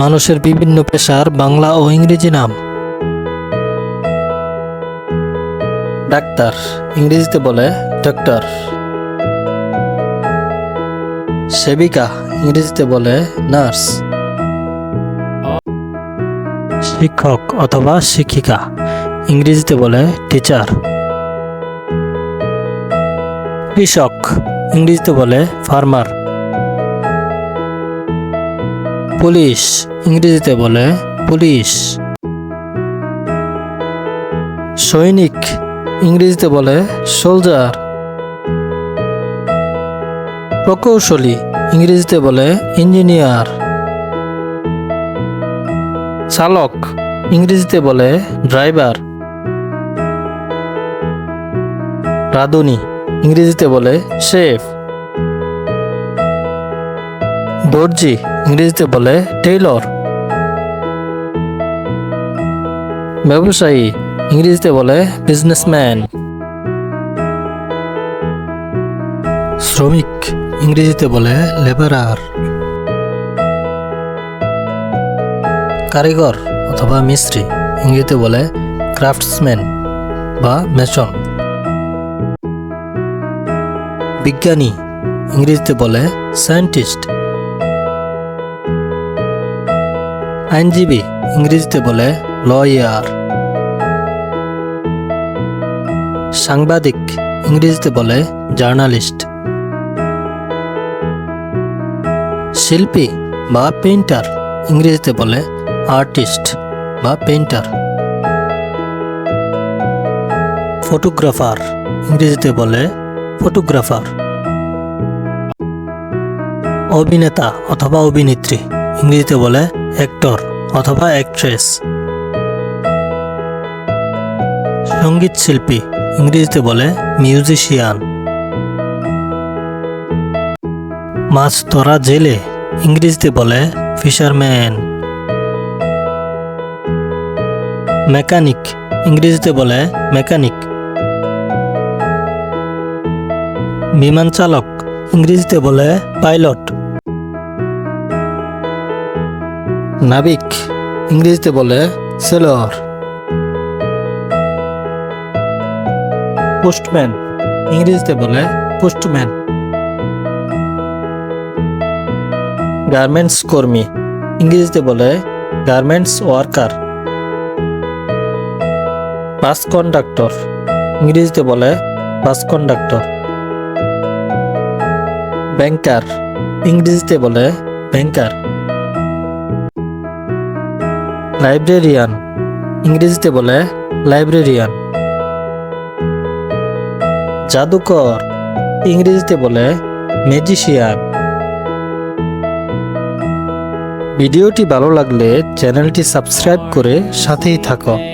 মানুষের বিভিন্ন পেশার বাংলা ও ইংরেজি নাম। ডাক্তার, ইংরেজিতে বলে ডক্টর সেবিকা, ইংরেজিতে বলে নার্স শিক্ষক অথবা শিক্ষিকা, ইংরেজিতে বলে টিচার কৃষক, ইংরেজিতে বলে ফার্মার পুলিশ, ইংরেজিতে বলে পুলিশ। সৈনিক, ইংরেজিতে বলে সোলজার প্রকৌশলী, ইংরেজিতে বলে ইঞ্জিনিয়ার চালক, ইংরেজিতে বলে ড্রাইভার রাঁধুনি, ইংরেজিতে বলে শেফ দর্জি ইংরেজিতে বলে টেইলর। ব্যবসায়ী ইংরেজিতে বলে বিজনেসম্যান। শ্রমিক ইংরেজিতে বলে লেবারার। কারিগর অথবা মিস্ত্রি ইংরেজিতে বলে ক্রাফটসম্যান বা মেশন। বিজ্ঞানী ইংরেজিতে বলে সায়েন্টিস্ট আইনজীবী ইংরেজিতে বলে লয়ার। সাংবাদিক ইংরেজিতে বলে জার্নালিস্ট। শিল্পী বা পেইন্টার ইংরেজিতে বলে আর্টিস্ট বা পেইন্টার। ফটোগ্রাফার ইংরেজিতে বলে ফটোগ্রাফার। অভিনেতা অথবা অভিনেত্রী ইংরেজিতে বলে অ্যাক্টর অথবা অ্যাক্ট্রেস সংগীত শিল্পী, ইংরেজিতে বলে মিউজিশিয়ান। মাছ ধরা জেলে, ইংরেজিতে বলে ফিশারম্যান। মেকানিক, ইংরেজিতে বলে মেকানিক। বিমান চালক, ইংরেজিতে বলে পাইলট। নাবিক ইংরেজিতে বলে সেলর। পোস্টম্যান ইংরেজিতে বলে পোস্টম্যান। গার্মেন্টস কর্মী ইংরেজিতে বলে গার্মেন্টস ওয়ার্কার। বাস কন্ডাক্টর ইংরেজিতে বলে বাস কন্ডাক্টর। ব্যাংকার ইংরেজিতে বলে ব্যাংকার। লাইব্রেরিয়ান। ইংরেজিতে বলে লাইব্রেরিয়ান। জাদুকর। ইংরেজিতে বলে ম্যাজিশিয়ান। ভিডিওটি ভালো লাগলে চ্যানেলটি সাবস্ক্রাইব করে সাথেই থাকো।